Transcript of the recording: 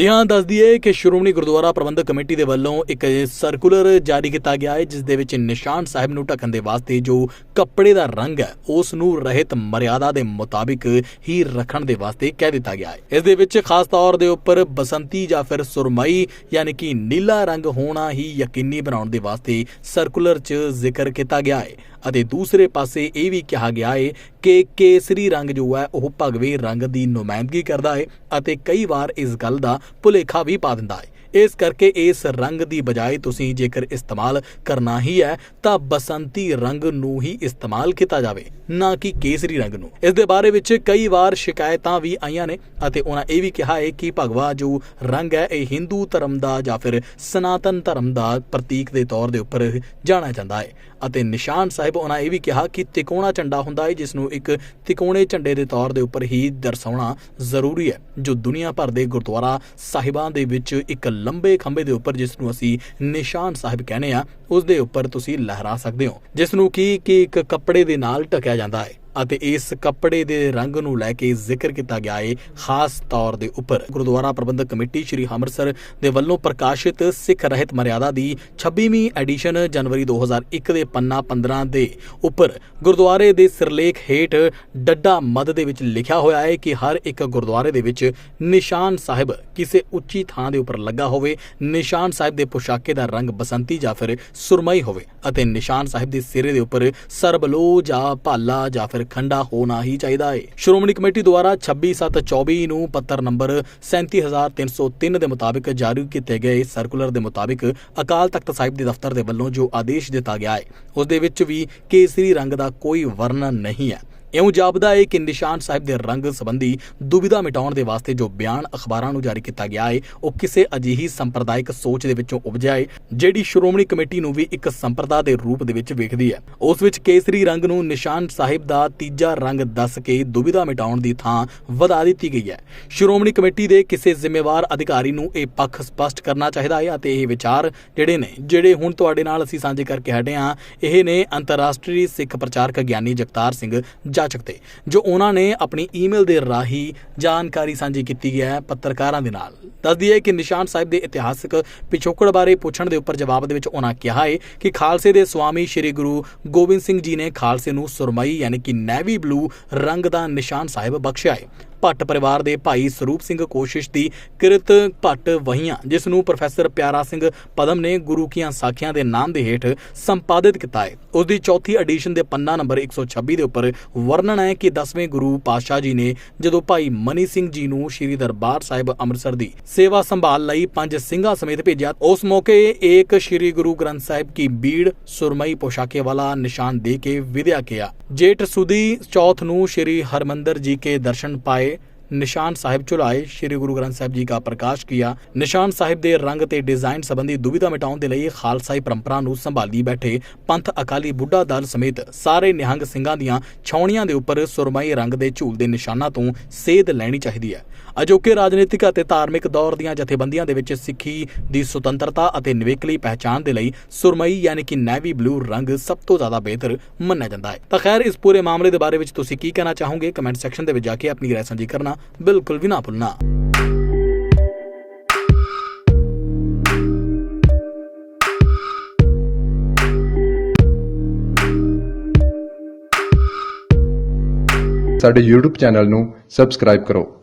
ਜੀ ਹਾਂ, ਦੱਸ ਦਈਏ ਕਿ ਸ਼੍ਰੋਮਣੀ ਗੁਰਦੁਆਰਾ ਪ੍ਰਬੰਧਕ ਕਮੇਟੀ ਦੇ ਵੱਲੋਂ ਇੱਕ ਸਰਕੂਲਰ ਜਾਰੀ ਕੀਤਾ ਗਿਆ ਹੈ, ਜਿਸ ਦੇ ਵਿੱਚ ਨਿਸ਼ਾਨ ਸਾਹਿਬ ਨੂੰ ਢੱਕਣ ਦੇ ਵਾਸਤੇ ਜੋ ਕੱਪੜੇ ਦਾ ਰੰਗ ਹੈ, ਉਸ ਨੂੰ ਰਹਿਤ ਮਰਿਆਦਾ ਦੇ ਮੁਤਾਬਿਕ ਹੀ ਰੱਖਣ ਦੇ ਵਾਸਤੇ ਕਹਿ ਦਿੱਤਾ ਗਿਆ ਹੈ। ਇਸ ਦੇ ਵਿੱਚ ਖਾਸ ਤੌਰ ਦੇ ਉੱਪਰ ਬਸੰਤੀ ਜਾਂ ਫਿਰ ਸੁਰਮਈ, ਯਾਨੀ ਕਿ ਨੀਲਾ ਰੰਗ ਹੋਣਾ ਹੀ ਯਕੀਨੀ ਬਣਾਉਣ ਦੇ ਵਾਸਤੇ ਸਰਕੂਲਰ 'ਚ ਜ਼ਿਕਰ ਕੀਤਾ ਗਿਆ ਹੈ। ਅਤੇ ਦੂਸਰੇ ਪਾਸੇ ਇਹ ਵੀ ਕਿਹਾ ਗਿਆ ਹੈ ਕਿ ਕੇਸਰੀ ਰੰਗ ਜੋ ਹੈ, ਉਹ ਭਗਵੇ ਰੰਗ ਦੀ ਨੁਮਾਇੰਦਗੀ ਕਰਦਾ ਹੈ ਅਤੇ ਕਈ ਵਾਰ ਇਸ ਗੱਲ ਦਾ ਭੁਲੇਖਾ ਵੀ ਪਾ ਦਿੰਦਾ ਹੈ। ਇਸ ਕਰਕੇ ਇਸ ਰੰਗ ਦੀ ਬਜਾਏ ਤੁਸੀਂ ਜੇਕਰ ਇਸਤੇਮਾਲ ਕਰਨਾ ਹੀ ਹੈ, ਤਾਂ ਬਸੰਤੀ ਰੰਗ ਨੂੰ ਹੀ ਇਸਤੇਮਾਲ ਕੀਤਾ ਜਾਵੇ, ਨਾ ਕਿ ਕੇਸਰੀ ਰੰਗ ਨੂੰ। ਇਸ ਦੇ ਬਾਰੇ ਵਿੱਚ ਕਈ ਵਾਰ ਸ਼ਿਕਾਇਤਾਂ ਵੀ ਆਈਆਂ ਨੇ ਅਤੇ ਉਹਨਾਂ ਇਹ ਵੀ ਕਿਹਾ ਹੈ ਕਿ ਭਗਵਾ ਜੋ ਰੰਗ ਹੈ, ਇਹ ਹਿੰਦੂ ਧਰਮ ਦਾ ਜਾਂ ਫਿਰ ਸਨਾਤਨ ਧਰਮ ਦਾ ਪ੍ਰਤੀਕ ਦੇ ਤੌਰ ਦੇ ਉੱਪਰ ਜਾਣਿਆ ਜਾਂਦਾ ਹੈ। ਅਤੇ ਨਿਸ਼ਾਨ ਸਾਹਿਬ ਉਹਨਾਂ ਇਹ ਵੀ ਕਿਹਾ ਕਿ ਤਿਕੋਣਾ ਝੰਡਾ ਹੁੰਦਾ ਹੈ, ਜਿਸ ਨੂੰ ਇੱਕ ਤਿਕੋਣੇ ਝੰਡੇ ਦੇ ਤੌਰ ਦੇ ਉੱਪਰ ਹੀ ਦਰਸਾਉਣਾ ਜ਼ਰੂਰੀ ਹੈ, ਜੋ ਦੁਨੀਆ ਭਰ ਦੇ ਗੁਰਦੁਆਰਾ ਸਾਹਿਬਾਂ ਦੇ ਵਿੱਚ ਇੱਕ ਲੰਬੇ ਖੰਭੇ ਦੇ ਉੱਪਰ ਜਿਸ ਨੂੰ ਅਸੀਂ ਨਿਸ਼ਾਨ ਸਾਹਿਬ ਕਹਿੰਦੇ ਆ ਉਸ ਦੇ ਉੱਪਰ ਤੁਸੀਂ ਲਹਿਰਾ ਸਕਦੇ ਹੋ ਜਿਸ ਨੂੰ ਕੀ ਕਿ ਇੱਕ ਕੱਪੜੇ ਦੇ ਨਾਲ ਢਕਿਆ ਜਾਂਦਾ ਹੈ। ਅਤੇ ਇਸ ਕੱਪੜੇ ਦੇ ਰੰਗ ਨੂੰ ਲੈ ਕੇ ਜ਼ਿਕਰ ਕੀਤਾ ਗਿਆ ਹੈ ਖਾਸ ਤੌਰ ਦੇ ਉੱਪਰ। ਗੁਰਦੁਆਰਾ ਪ੍ਰਬੰਧਕ ਕਮੇਟੀ ਸ੍ਰੀ ਅੰਮ੍ਰਿਤਸਰ ਦੇ ਵੱਲੋਂ ਪ੍ਰਕਾਸ਼ਿਤ ਸਿੱਖ ਰਹਿਤ ਮਰਿਆਦਾ ਦੀ 26ਵੀਂ ਐਡੀਸ਼ਨ ਜਨਵਰੀ 2001 ਦੇ ਪੰਨਾ 15 ਦੇ ਉੱਪਰ ਗੁਰਦੁਆਰੇ ਦੇ ਸਿਰਲੇਖ ਹੇਠ ਡੱਡਾ ਮੱਧ ਦੇ ਵਿੱਚ ਲਿਖਿਆ ਹੋਇਆ ਹੈ ਕਿ ਹਰ ਇੱਕ ਗੁਰਦੁਆਰੇ ਦੇ ਵਿੱਚ ਨਿਸ਼ਾਨ ਸਾਹਿਬ ਕਿਸੇ ਉੱਚੀ ਥਾਂ ਦੇ ਉੱਪਰ ਲੱਗਾ ਹੋਵੇ, ਨਿਸ਼ਾਨ ਸਾਹਿਬ ਦੇ ਪੁਸ਼ਾਕੇ ਦਾ ਰੰਗ ਬਸੰਤੀ ਜਾਂ ਫਿਰ ਸੁਰਮਈ ਹੋਵੇ ਅਤੇ ਨਿਸ਼ਾਨ ਸਾਹਿਬ ਦੇ ਸਿਰੇ ਦੇ ਉੱਪਰ ਸਰਬਲੋ ਜਾਂ ਭਾਲਾ ਜਾਂ ਫਿਰ ਖੰਡਾ ਹੋਣਾ ਹੀ ਚਾਹੀਦਾ ਹੈ ਸ਼੍ਰੋਮਣੀ ਕਮੇਟੀ ਦੁਆਰਾ 26724 ਨੂੰ ਪੱਤਰ ਨੰਬਰ 37303 ਦੇ ਮੁਤਾਬਿਕ ਜਾਰੀ ਕੀਤੇ ਗਏ ਸਰਕੂਲਰ ਦੇ ਮੁਤਾਬਿਕ ਅਕਾਲ ਤਖਤ ਸਾਹਿਬ ਦੇ ਦਫ਼ਤਰ ਦੇ ਵੱਲੋਂ ਜੋ ਆਦੇਸ਼ ਦਿੱਤਾ ਗਿਆ ਹੈ ਉਸ ਦੇ ਵਿੱਚ ਵੀ ਕੇਸਰੀ ਰੰਗ ਦਾ ਕੋਈ ਵਰਣਨ ਨਹੀਂ ਹੈ। ਇਉਂ ਜਾਪਦਾ ਹੈ ਕਿ ਨਿਸ਼ਾਨ ਸਾਹਿਬ ਦੇ ਰੰਗ ਸੰਬੰਧੀ ਦੁਬਿਧਾ ਮਿਟਾਉਣ ਦੇ ਵਾਸਤੇ ਜੋ ਬਿਆਨ ਅਖਬਾਰਾਂ ਨੂੰ ਜਾਰੀ ਕੀਤਾ ਗਿਆ ਹੈ ਉਹ ਕਿਸੇ ਅਜਿਹੀ ਸੰਪਰਦਾਇਕ ਸੋਚ ਦੇ ਵਿੱਚੋਂ ਉਪਜਿਆ ਹੈ ਜਿਹੜੀ ਸ਼੍ਰੋਮਣੀ ਕਮੇਟੀ ਨੂੰ ਵੀ ਇੱਕ ਸੰਪਰਦਾ ਦੇ ਰੂਪ ਦੇ ਵਿੱਚ ਵੇਖਦੀ ਹੈ। ਉਸ ਵਿੱਚ ਕੇਸਰੀ ਰੰਗ ਨੂੰ ਨਿਸ਼ਾਨ ਸਾਹਿਬ ਦਾ ਤੀਜਾ ਰੰਗ ਦੱਸ ਕੇ ਦੁਬਿਧਾ ਮਿਟਾਉਣ ਦੀ ਥਾਂ ਵਧਾ ਦਿੱਤੀ ਗਈ ਹੈ। ਸ਼੍ਰੋਮਣੀ ਕਮੇਟੀ ਦੇ ਕਿਸੇ ਜ਼ਿੰਮੇਵਾਰ ਅਧਿਕਾਰੀ ਨੂੰ ਇਹ ਪੱਖ ਸਪਸ਼ਟ ਕਰਨਾ ਚਾਹੀਦਾ ਹੈ ਅਤੇ ਇਹ ਵਿਚਾਰ ਜਿਹੜੇ ਨੇ, ਜਿਹੜੇ ਹੁਣ ਤੁਹਾਡੇ ਨਾਲ ਅਸੀਂ ਸਾਂਝੇ ਕਰਕੇ ਹਟੇ ਹਾਂ, ਇਹ ਨੇ ਅੰਤਰਰਾਸ਼ਟਰੀ ਸਿੱਖ ਪ੍ਰਚਾਰਕ ਗਿਆਨੀ ਜਗਤਾਰ ਸਿੰਘ ਜਾਚਕ ਤੇ ਜੋ ਉਹਨਾਂ ਨੇ ਆਪਣੀ ਈਮੇਲ ਦੇ ਰਾਹੀਂ ਜਾਣਕਾਰੀ ਸਾਂਝੀ ਕੀਤੀ ਹੈ ਪੱਤਰਕਾਰਾਂ ਦੇ ਨਾਲ। ਦੱਸਦੀ ਹੈ ਕਿ ਨਿਸ਼ਾਨ ਸਾਹਿਬ ਦੇ ਇਤਿਹਾਸਕ ਪਿਛੋਕੜ ਬਾਰੇ ਪੁੱਛਣ ਦੇ ਉੱਪਰ ਜਵਾਬ ਦੇ ਵਿੱਚ ਉਹਨਾਂ ਕਿਹਾ ਹੈ ਕਿ ਖਾਲਸੇ ਦੇ ਸਵਾਮੀ ਸ੍ਰੀ ਗੁਰੂ ਗੋਬਿੰਦ ਸਿੰਘ ਜੀ ਨੇ ਖਾਲਸੇ ਨੂੰ ਸੁਰਮਈ, ਯਾਨੀ ਕਿ ਨੈਵੀ ਬਲੂ ਰੰਗ ਦਾ ਨਿਸ਼ਾਨ ਸਾਹਿਬ ਬਖਸ਼ਿਆ ਹੈ ਭੱਟ ਪਰਿਵਾਰ ਦੇ ਭਾਈ ਸਰੂਪ ਸਿੰਘ ਕੋਸ਼ਿਸ਼ ਦੀ ਕਿਰਤ ਭੱਟ ਵਹੀਆਂ, ਜਿਸ ਨੂੰ ਪ੍ਰੋਫੈਸਰ ਪਿਆਰਾ ਸਿੰਘ ਪਦਮ ਨੇ ਗੁਰੂ ਕੀਆਂ ਸਾਖੀਆਂ ਦੇ ਨਾਮ ਦੇ ਹੇਠ ਸੰਪਾਦਿਤ ਕੀਤਾ ਹੈ। ਉਸ ਦੀ ਚੌਥੀ ਐਡੀਸ਼ਨ ਦੇ ਪੰਨਾ ਨੰਬਰ 126 ਦੇ ਉੱਪਰ ਵਰਣਨ ਹੈ ਕਿ 10ਵੇਂ ਗੁਰੂ ਪਾਤਸ਼ਾਹ ਜੀ ਨੇ ਜਦੋਂ ਭਾਈ ਮਨੀ ਸਿੰਘ ਜੀ ਨੂੰ ਸ੍ਰੀ ਦਰਬਾਰ ਸਾਹਿਬ ਅੰਮ੍ਰਿਤਸਰ ਦੀ ਸੇਵਾ ਸੰਭਾਲ ਲਈ ਪੰਜ ਸਿੰਘਾਂ ਸਮੇਤ ਭੇਜਿਆ, ਉਸ ਮੌਕੇ ਇੱਕ ਸ੍ਰੀ ਗੁਰੂ ਗ੍ਰੰਥ ਸਾਹਿਬ ਕੀ ਬੀੜ, ਸੁਰਮਈ ਪੋਸ਼ਾਕੇ ਵਾਲਾ ਨਿਸ਼ਾਨ ਦੇ ਕੇ ਵਿਦਿਆ ਕਿया ਜੇਠ ਸੁਦੀ ਚੌਥ ਨੂੰ ਸ੍ਰੀ ਹਰਮੰਦਰ ਜੀ ਕੇ ਦਰਸ਼ਨ ਪਾਏ ਨਿਸ਼ਾਨ ਸਾਹਿਬ ਚੁਲਾਏ ਸ੍ਰੀ ਗੁਰੂ ਗ੍ਰੰਥ ਸਾਹਿਬ ਜੀ ਦਾ ਪ੍ਰਕਾਸ਼ ਕੀਤਾ ਨਿਸ਼ਾਨ ਸਾਹਿਬ ਦੇ ਰੰਗ ਤੇ ਡਿਜ਼ਾਈਨ ਸੰਬੰਧੀ ਦੁਬਿਧਾ ਮਿਟਾਉਣ ਦੇ ਲਈ ਖਾਲਸਾਈ ਪਰੰਪਰਾ ਨੂੰ ਸੰਭਾਲੀ ਬੈਠੇ ਪੰਥ ਅਕਾਲੀ ਬੁੱਢਾ ਦਲ ਸਮੇਤ ਸਾਰੇ ਨਿਹੰਗ ਸਿੰਘਾਂ ਦੀਆਂ ਛਾਉਣੀਆਂ ਦੇ ਉੱਪਰ ਸੁਰਮਈ ਰੰਗ ਦੇ ਝੂਲ ਦੇ ਨਿਸ਼ਾਨਾਂ ਤੋਂ ਸੇਧ ਲੈਣੀ ਚਾਹੀਦੀ ਹੈ। ਅਜੋਕੇ ਰਾਜਨੀਤਿਕ ਅਤੇ ਧਾਰਮਿਕ ਦੌਰ ਦੀਆਂ ਜਥੇਬੰਦੀਆਂ ਦੇ ਵਿੱਚ ਸਿੱਖੀ ਦੀ ਸੁਤੰਤਰਤਾ ਅਤੇ ਨਿਵੇਕਲੀ ਪਹਿਚਾਣ ਦੇ ਲਈ ਸੁਰਮਈ ਯਾਨੀ ਕਿ ਨੈਵੀ ਬਲੂ ਰੰਗ ਸਭ ਤੋਂ ਜ਼ਿਆਦਾ ਬਿਹਤਰ ਮੰਨਿਆ ਜਾਂਦਾ ਹੈ। ਤਾਂ ਖੈਰ, ਇਸ ਪੂਰੇ ਮਾਮਲੇ ਦੇ ਬਾਰੇ ਵਿੱਚ ਤੁਸੀਂ ਕੀ ਕਹਿਣਾ ਚਾਹੋਗੇ? ਕਮੈਂਟ ਸੈਕਸ਼ਨ ਦੇ ਵਿੱਚ ਜਾ ਕੇ ਆਪਣੀ ਰਾਏ ਸਾਂਝੀ ਕਰਨਾ ਬਿਲਕੁਲ ਵੀ ਨਾ ਭੁੱਲਣਾ। ਸਾਡੇ YouTube ਚੈਨਲ ਨੂੰ ਸਬਸਕ੍ਰਾਈਬ ਕਰੋ।